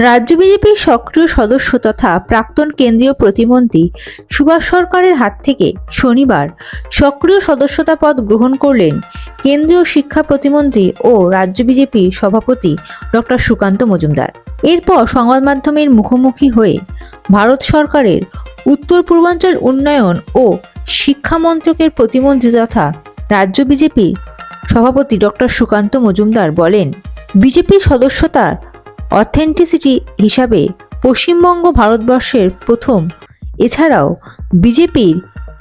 রাজ্য বিজেপির সক্রিয় সদস্য তথা প্রাক্তন কেন্দ্রীয় প্রতিমন্ত্রী সুভাষ সরকারের হাত থেকে শনিবার সক্রিয় সদস্যতা পদ গ্রহণ করলেন কেন্দ্রীয় শিক্ষা প্রতিমন্ত্রী ও রাজ্য বিজেপির সভাপতি ডক্টর সুকান্ত মজুমদার। এরপর সংবাদ মাধ্যমের মুখোমুখি হয়ে ভারত সরকারের উত্তর পূর্বাঞ্চল উন্নয়ন ও শিক্ষা মন্ত্রকের প্রতিমন্ত্রী তথা রাজ্য বিজেপি সভাপতি ডক্টর সুকান্ত মজুমদার বলেন বিজেপি সদস্যতার অথেন্টিসিটি হিসাবে পশ্চিমবঙ্গ ভারতবর্ষের প্রথম। এছাড়াও বিজেপির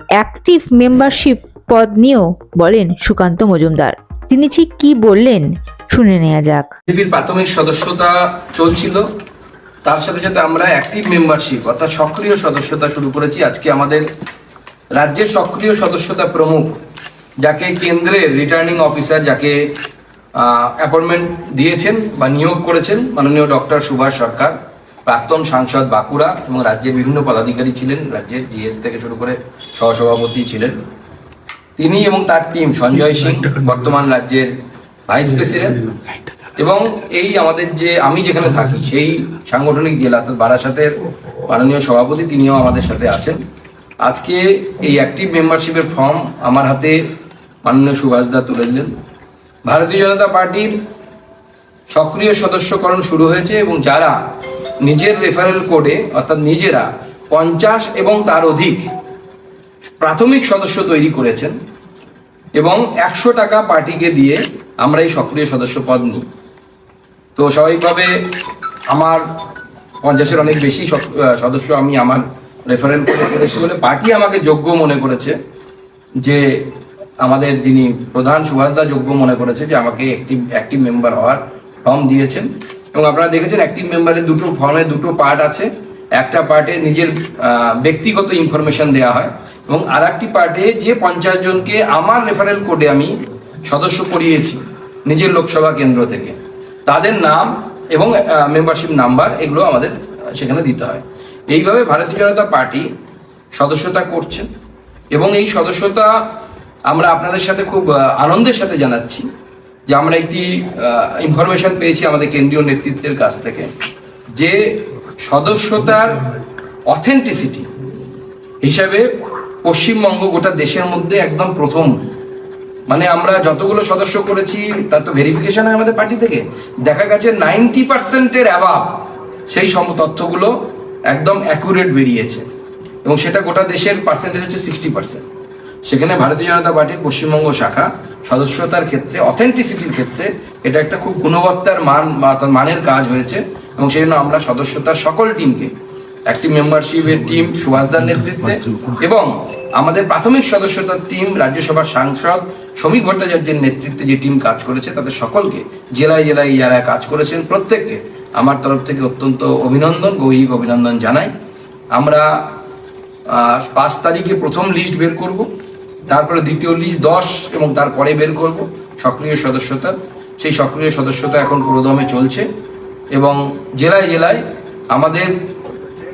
অ্যাক্টিভ মেম্বারশিপ পদ নিয়েও বলেন সুকান্ত মজুমদার। তিনি ঠিক কি বললেন শুনে নেওয়া যাক। বিজেপির প্রাথমিক সদস্যতা চলছিল। তার সাথে সাথে আমরা অ্যাক্টিভ মেম্বারশিপ অর্থাৎ সক্রিয় সদস্যতা শুরু করেছি। আজকে আমাদের রাজ্যের সক্রিয় সদস্যতা প্রমুখ, যাকে কেন্দ্রের রিটার্নিং অফিসার যাকে অ্যাপয়েন্টমেন্ট দিয়েছেন বা নিয়োগ করেছেন মাননীয় ডক্টর সুভাষ সরকার, প্রাক্তন সাংসদ বাঁকুড়া এবং রাজ্যের বিভিন্ন পদাধিকারী ছিলেন, রাজ্যের জিএস থেকে শুরু করে সহসভাপতি ছিলেন। তিনি এবং তার টিম সঞ্জয় সিং, বর্তমান রাজ্যের ভাইস প্রেসিডেন্ট এবং এই আমাদের যে, আমি যেখানে থাকি, সেই সাংগঠনিক জেলা অর্থাৎ বারাসাতের মাননীয় সভাপতি, তিনিও আমাদের সাথে আছেন। আজকে এই অ্যাক্টিভ মেম্বারশিপের ফর্ম আমার হাতে মাননীয় সুভাষদা তুলে দিলেন। ভারতীয় জনতা পার্টির সক্রিয় সদস্যকরণ শুরু হয়েছে এবং যারা নিজের রেফারেল কোডে অর্থাৎ নিজেরা পঞ্চাশ এবং তার অধিক প্রাথমিক সদস্য তৈরি করেছেন এবং একশো টাকা পার্টিকে দিয়ে আমরা এই সক্রিয় সদস্য পদ নিই। তো স্বাভাবিকভাবে আমার পঞ্চাশের অনেক বেশি সদস্য আমি আমার রেফারেল করে করেছি বলে পার্টি আমাকে যোগ্য মনে করেছে যে আমাদের যিনি প্রধান সুভাষদা যোগ্য মনে করেছে যে আমাকে অ্যাক্টিভ অ্যাক্টিভ মেম্বার হওয়ার ফর্ম দিয়েছেন। এবং আপনারা দেখেছেন অ্যাক্টিভ মেম্বারের দুটো ফর্মে দুটো পার্ট আছে। একটা পার্টে নিজের ব্যক্তিগত ইনফরমেশন দেওয়া হয় এবং আর একটি পার্টে যে পঞ্চাশ জনকে আমার রেফারেল কোডে আমি সদস্য করিয়েছি নিজের লোকসভা কেন্দ্র থেকে। তাদের নাম এবং মেম্বারশিপ নাম্বার এগুলো আমাদের সেখানে দিতে হয়। এইভাবে ভারতীয় জনতা পার্টি সদস্যতা করছে এবং এই সদস্যতা আমরা আপনাদের সাথে খুব আনন্দের সাথে জানাচ্ছি যে আমরা একটি ইনফরমেশন পেয়েছি আমাদের কেন্দ্রীয় নেতৃত্বের কাছ থেকে যে সদস্যতার অথেন্টিসিটি হিসাবে পশ্চিমবঙ্গ গোটা দেশের মধ্যে একদম প্রথম। মানে আমরা যতগুলো সদস্য করেছি, তার তো ভেরিফিকেশন হয় আমাদের পার্টি থেকে। দেখা গেছে নাইনটি পার্সেন্টের অ্যাভাব সেই সম তথ্যগুলো একদম অ্যাকুরেট বেরিয়েছে। এবং সেটা গোটা দেশের পার্সেন্টেজ হচ্ছে সিক্সটি পার্সেন্ট সেখানে ভারতীয় জনতা পার্টির পশ্চিমবঙ্গ শাখা সদস্যতার ক্ষেত্রে অথেন্টিসিটির ক্ষেত্রে এটা একটা খুব গুণবত্তার মান মানের কাজ হয়েছে এবং সেই জন্য আমরা সদস্যতার সকল টিমকে একটি মেম্বারশিপের টিম সুভাষদার নেতৃত্বে এবং আমাদের প্রাথমিক সদস্যতার টিম রাজ্যসভার সাংসদ শ্রমিক ভট্টাচার্যের নেতৃত্বে যে টিম কাজ করেছে, তাদের সকলকে জেলায় জেলায় যারা কাজ করেছেন, প্রত্যেককে আমার তরফ থেকে অত্যন্ত অভিনন্দন, গৌরিক অভিনন্দন জানাই। আমরা পাঁচ তারিখে প্রথম লিস্ট বের করব। তারপরে দ্বিতীয় লিস্ট দশ এবং তারপরে বের করব, সক্রিয় সদস্যতা। সেই সক্রিয় সদস্যতা এখন পুরোদমে চলছে এবং জেলায় জেলায় আমাদের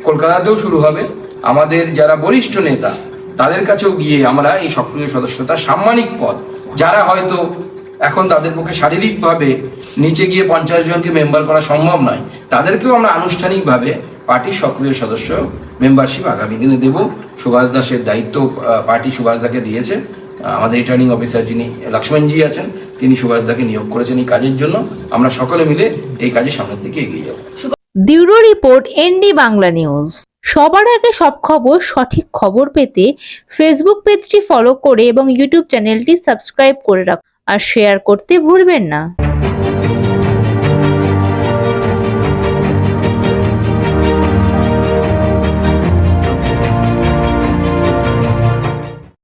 কলকাতাতেও শুরু হবে। আমাদের যারা বরিষ্ঠ নেতা, তাদের কাছেও গিয়ে আমরা এই সক্রিয় সদস্যতা সাম্মানিক পদ, যারা হয়তো এখন তাদের পক্ষে শারীরিকভাবে নিচে গিয়ে পঞ্চাশ জনকে মেম্বার করা সম্ভব নয়, তাদেরকেও আমরা আনুষ্ঠানিকভাবে পার্টির সক্রিয় সদস্য মেম্বারশিপ আগামী দিনে দেব। সুভাষ দাসের দায়িত্ব পার্টি সুভাষ দাকে দিয়েছে। আমাদের রিটার্নিং অফিসার যিনি লক্ষ্মণজি আছেন, তিনি সুভাষ দাকে নিয়োগ করেছেন এই কাজের জন্য। আমরা সকলে মিলে এই কাজে সামনের দিকে এগিয়ে যাব। Bureau report, ND Bangla news. সবার আগে সব খবর, সঠিক খবর পেতে ফেসবুক পেজটি ফলো করে এবং ইউটিউব চ্যানেলটি সাবস্ক্রাইব করে রাখুন আর শেয়ার করতে ভুলবেন না।